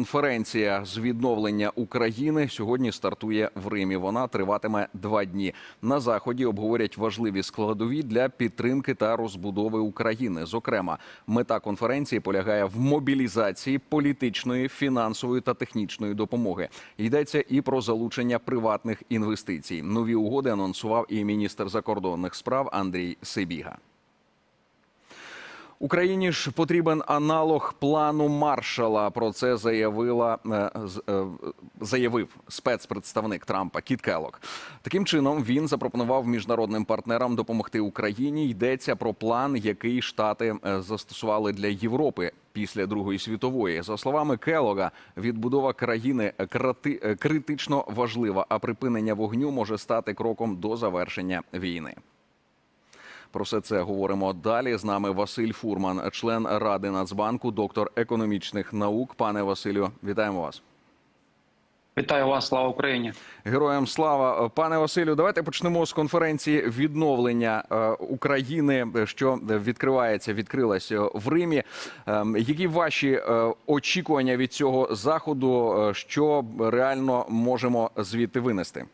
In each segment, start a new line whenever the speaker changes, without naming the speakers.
конференція з відновлення України сьогодні стартує в Римі. Вона триватиме два дні. На заході обговорять важливі складові для підтримки та розбудови України. Зокрема, мета конференції полягає в мобілізації політичної, фінансової та технічної допомоги. Йдеться і про залучення приватних інвестицій. Нові угоди анонсував і міністр закордонних справ Андрій Сибіга. Україні ж потрібен аналог плану Маршала. Про це заявила е, е, заявив спецпредставник Трампа Кіт Келлог. Таким чином він запропонував міжнародним партнерам допомогти Україні. Йдеться про план, який штати е, застосували для Європи після Другої світової. За словами Келлога, відбудова країни критично важлива, а припинення вогню може стати кроком до завершення війни. Про все це говоримо далі. З нами Василь Фурман, член ради Нацбанку, доктор економічних наук. Пане Василю, вітаємо вас.
Вітаю вас, слава Україні.
Героям слава, пане Василю. Давайте почнемо з конференції відновлення е, України, що відкривається, відкрилась е, в Римі. Ем, Які ваші е, очікування від цього заходу? Що реально можемо звідти винести?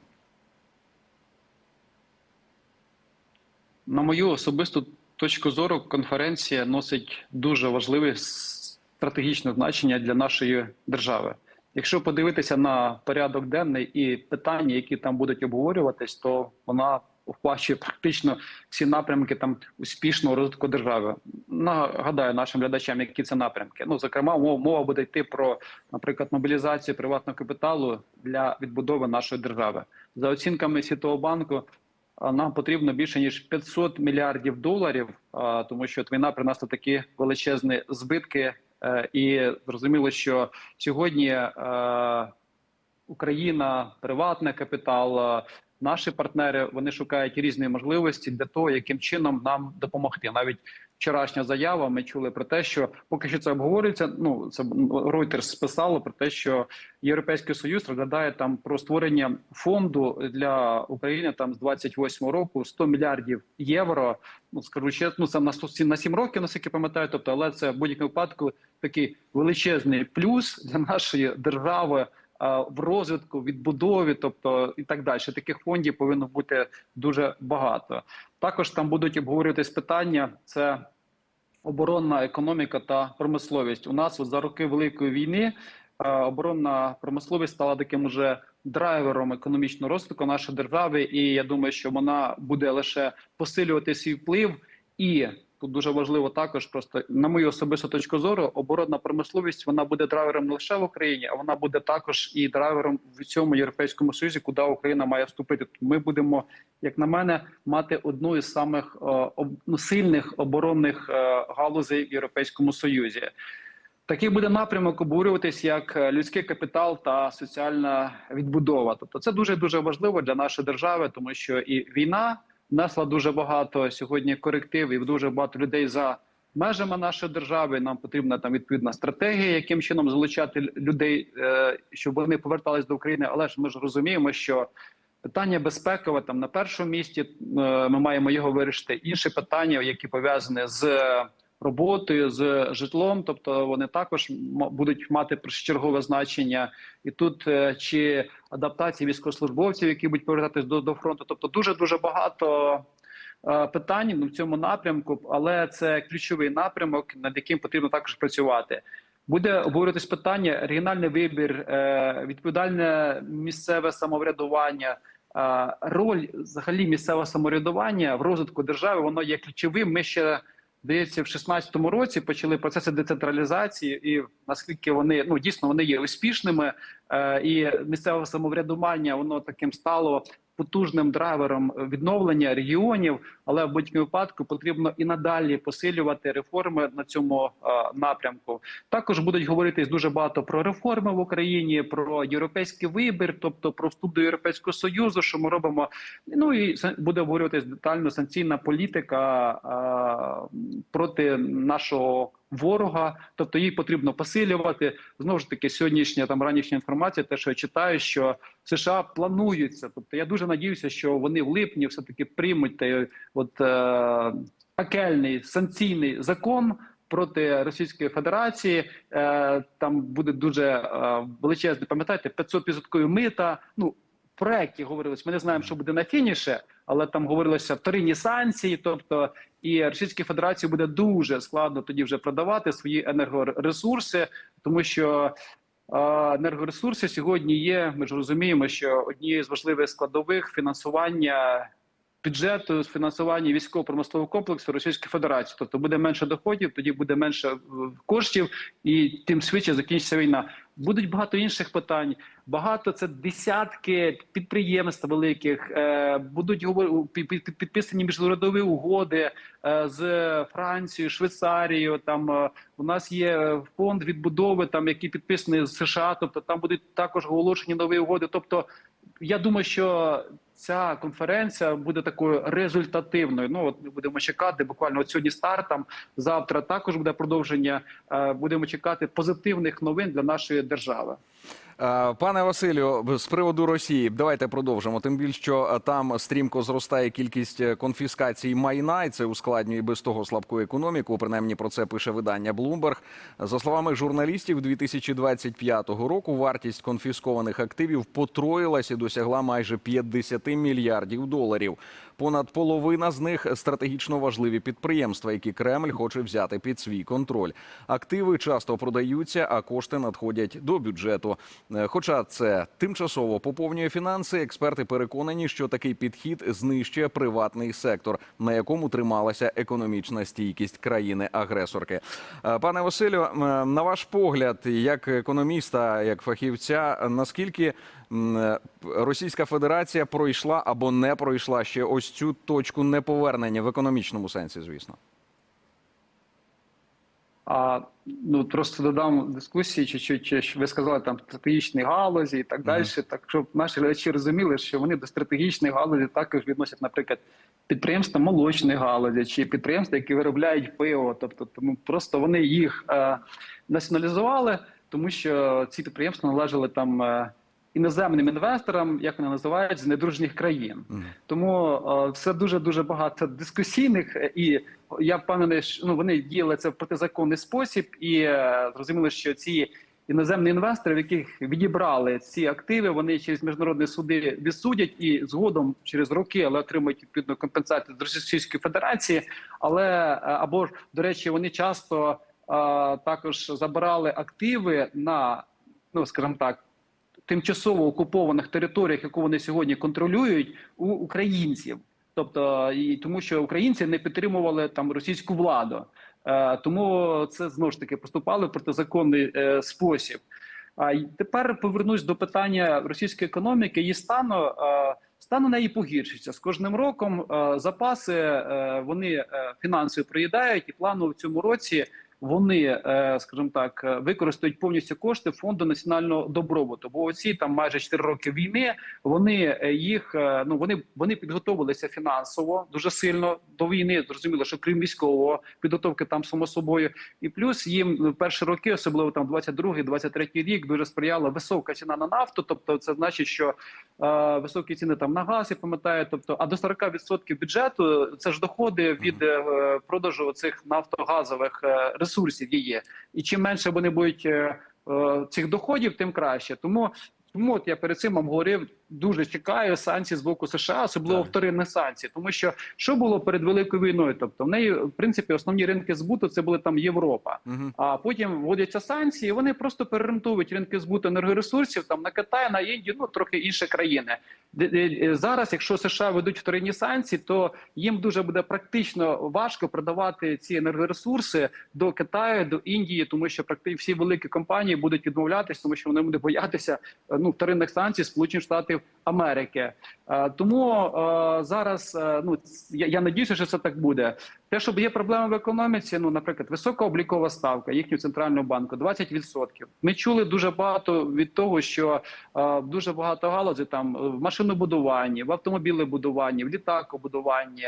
На мою особисту точку зору, конференція носить дуже важливе стратегічне значення для нашої держави. Якщо подивитися на порядок денний і питання, які там будуть обговорюватись, то вона охвачує практично всі напрямки там успішного розвитку держави. Нагадаю нашим глядачам, які це напрямки. Ну зокрема, мова, мова буде йти про, наприклад, мобілізацію приватного капіталу для відбудови нашої держави за оцінками Світового банку. Нам потрібно більше ніж 500 мільярдів доларів, тому що війна принесла такі величезні збитки, е, і зрозуміло, що сьогодні е, Україна, приватний капітал, наші партнери вони шукають різні можливості для того, яким чином нам допомогти. Навіть вчорашня заява. Ми чули про те, що поки що це обговорюється. Ну це Reuters списало про те, що Європейський Союз розглядає там про створення фонду для України там з 28 року 100 мільярдів євро. Ну скажу чесно, ну, це на 100, на 7 років, наскільки пам'ятаю. Тобто, але це в будь-якому випадку такий величезний плюс для нашої держави. В розвитку, відбудові, тобто і так далі, таких фондів повинно бути дуже багато. Також там будуть обговорюватись питання: це оборонна економіка та промисловість. У нас от за роки великої війни оборонна промисловість стала таким уже драйвером економічного розвитку нашої держави, і я думаю, що вона буде лише посилювати свій вплив. І тут дуже важливо також, просто на мою особисту точку зору, оборонна промисловість вона буде драйвером не лише в Україні, а вона буде також і драйвером в цьому європейському союзі, куди Україна має вступити. Ми будемо, як на мене, мати одну із самих е, ну, сильних оборонних е, галузей в європейському союзі. Такий буде напрямок обурюватись як е, людський капітал та соціальна відбудова. Тобто, це дуже дуже важливо для нашої держави, тому що і війна внесла дуже багато сьогодні коректив, і дуже багато людей за межами нашої держави. Нам потрібна там відповідна стратегія, яким чином залучати людей, е, щоб вони повертались до України. Але ж ми ж розуміємо, що питання безпекове там на першому місці. е, Ми маємо його вирішити. Інші питання, які пов'язані з роботою, з житлом, тобто вони також будуть мати першочергове значення. І тут е, чи адаптації військовослужбовців, які будуть повертатись до, до фронту, тобто дуже дуже багато. е, Питань ну, в цьому напрямку, але це ключовий напрямок, над яким потрібно також працювати. Буде обговорюватись питання регіональний вибір, е, відповідальне місцеве самоврядування, роль взагалі місцевого самоврядування в розвитку держави. Воно є ключовим. Ми ще здається, в 16-му році почали процеси децентралізації, і наскільки вони ну дійсно вони є успішними, е, і місцеве самоврядування воно таким стало потужним драйвером відновлення регіонів. Але в будь-якому випадку потрібно і надалі посилювати реформи на цьому е, напрямку. Також будуть говоритись дуже багато про реформи в Україні, про європейський вибір, тобто про вступ до європейського союзу, що ми робимо. Ну і буде обговорюватись детально санкційна політика е, проти нашого ворога, тобто її потрібно посилювати. Знову ж таки, сьогоднішня там ранішня інформація, те, що я читаю, що США плануються. Тобто, я дуже надіюся, що вони в липні все таки приймуть той от е, пекельний санкційний закон. проти Російської Федерації. Е, там буде дуже е, величезне, пам'ятаєте, 500 відсоткові мита. Ну в проекті говорилось. Ми не знаємо, що буде на фініші, але там говорилося вторинні санкції. Тобто, і Російській Федерації буде дуже складно тоді вже продавати свої енергоресурси, тому що. Енергоресурси сьогодні є. Ми ж розуміємо, що однією з важливих складових фінансування бюджету з фінансування військово-промислового комплексу Російської Федерації. Тобто буде менше доходів, тоді буде менше е, коштів, і тим швидше закінчиться війна. Будуть багато інших питань. Багато це десятки підприємств великих. Е, будуть підписані міжнародові угоди е, з Францією, Швейцарією. Там у нас є фонд відбудови, там який підписаний з США. Тобто там будуть також оголошені нові угоди. Тобто, я думаю, що ця конференція буде такою результативною. Ну от ми будемо чекати. Буквально от сьогодні стартом. Завтра також буде продовження. Е, Будемо чекати позитивних новин для нашої держави.
Е, Пане Василю, з приводу Росії, давайте продовжимо. Тим більше, що е, там стрімко зростає кількість е, конфіскацій майна, і це ускладнює без того слабку економіку. Принаймні про це пише видання Bloomberg. За словами журналістів, 2025 року вартість конфіскованих активів потроїлась і досягла майже 50 мільярдів доларів. Понад половина з них стратегічно важливі підприємства, які Кремль хоче взяти під свій контроль. Активи часто продаються, а кошти надходять до бюджету. Е, Хоча це тимчасово поповнює фінанси, експерти переконані, що такий підхід знищує приватний сектор, на якому трималася економічна стійкість країни-агресорки. Е, Пане Василю, е, на ваш погляд, як економіста, як фахівця, наскільки Російська Федерація пройшла або не пройшла ще ось цю точку неповернення в економічному сенсі, звісно.
А ну просто додам дискусії, чи ви сказали там стратегічні галузі і так далі. Так щоб наші глядачі розуміли, що вони до стратегічних галузі також відносять, наприклад, підприємства молочної галузі чи підприємства, які виробляють пиво. Тобто, тому просто вони їх е, націоналізували, тому що ці підприємства належали там е, іноземним інвесторам, як вони називають, з недружніх країн. Тому е, все дуже дуже багато дискусійних, е, і я впевнений, що ну вони діяли це в протизаконний спосіб, і е, зрозуміло, що ці іноземні інвестори, в яких відібрали ці активи, вони через міжнародні суди відсудять і згодом через роки, але отримують відповідну компенсацію з Російської Федерації. Але е, або ж до речі, вони часто е, також забирали активи на ну скажімо так тимчасово окупованих територіях, яку вони сьогодні контролюють, у українців. Тобто, і тому, що українці не підтримували там російську владу, е, тому це знову ж таки поступали в протизаконний е, спосіб. А й тепер повернусь до питання російської економіки. Її стану е, стан у неї погіршиться з кожним роком. Е, запаси е, вони фінансово проїдають, і плану в цьому році вони, е, скажімо так, е, використають повністю кошти фонду національного добробуту. Бо оці там майже 4 роки війни. Вони е, їх ну вони вони підготовилися фінансово дуже сильно до війни. Зрозуміло, що крім військового підготовки там само собою, і плюс їм в перші роки, особливо там 22-й, 23-й рік, дуже сприяла висока ціна на нафту. Тобто, це значить, що високі ціни там на газ, я пам'ятаю. Тобто, а до 40% бюджету це ж доходи від е, продажу цих нафтогазових е, ресурсів є. І чим менше вони будуть е, е, цих доходів, тим краще. Тому тому от я перед цим вам говорив, дуже чекаю санкцій з боку США, особливо
Так.
вторинних санкцій. Тому що що було перед великою війною? Тобто в неї в принципі основні ринки збуту це були там Європа.
Мгм.
А потім вводяться санкції. Вони просто переорієнтують ринки збуту енергоресурсів там на Китай, на Індію, ну трохи інші країни. Де- Зараз, якщо США ведуть вторинні санкції, то їм дуже буде практично важко продавати ці енергоресурси до Китаю, до Індії, тому що практично всі великі компанії будуть відмовлятися, тому що вони будуть боятися е, ну вторинних санкцій Сполучених Штатів Америки. Е, Тому е, зараз е, ну я, я надіюся, що це так буде. Те, що є проблеми в економіці, ну, наприклад, висока облікова ставка їхнього центрального банку 20%. Ми чули дуже багато від того, що дуже багато галузей там в машинобудуванні, в автомобілебудуванні, в літакобудуванні,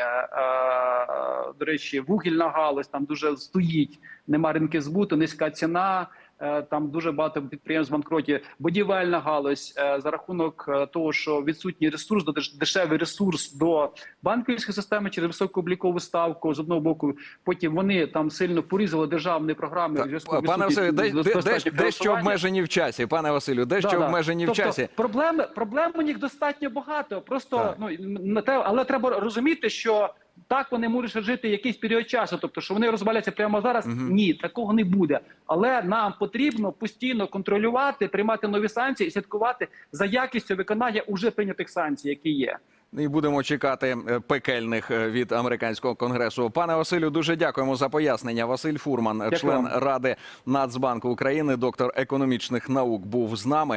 до речі, вугільна галузь там дуже стоїть, нема ринки збуту, низька ціна. Е, там дуже багато підприємств банкроті, будівельна галузь е, за рахунок е, того, що відсутній ресурс, дешевий ресурс до банківської системи через високу облікову ставку з одного боку. Потім вони там сильно порізали державні програми. зв'язку
Пане Василю, де, де, де, дещо обмежені в часі. Пане Василю, дещо
Да,
обмежені в
тобто,
часі.
Проблеми, проблем у них достатньо багато. Просто
Так.
ну не те, але треба розуміти, що так вони можуть жити якийсь період часу. Тобто, що вони розваляться прямо зараз.
Мгм.
Ні, такого не буде. Але нам потрібно постійно контролювати, приймати нові санкції і слідкувати за якістю виконання уже прийнятих санкцій, які є.
І будемо чекати е, пекельних е, від американського конгресу. Пане Василю, дуже дякуємо за пояснення. Василь Фурман,
Дякую
член. Ради Нацбанку України, доктор економічних наук, був з нами.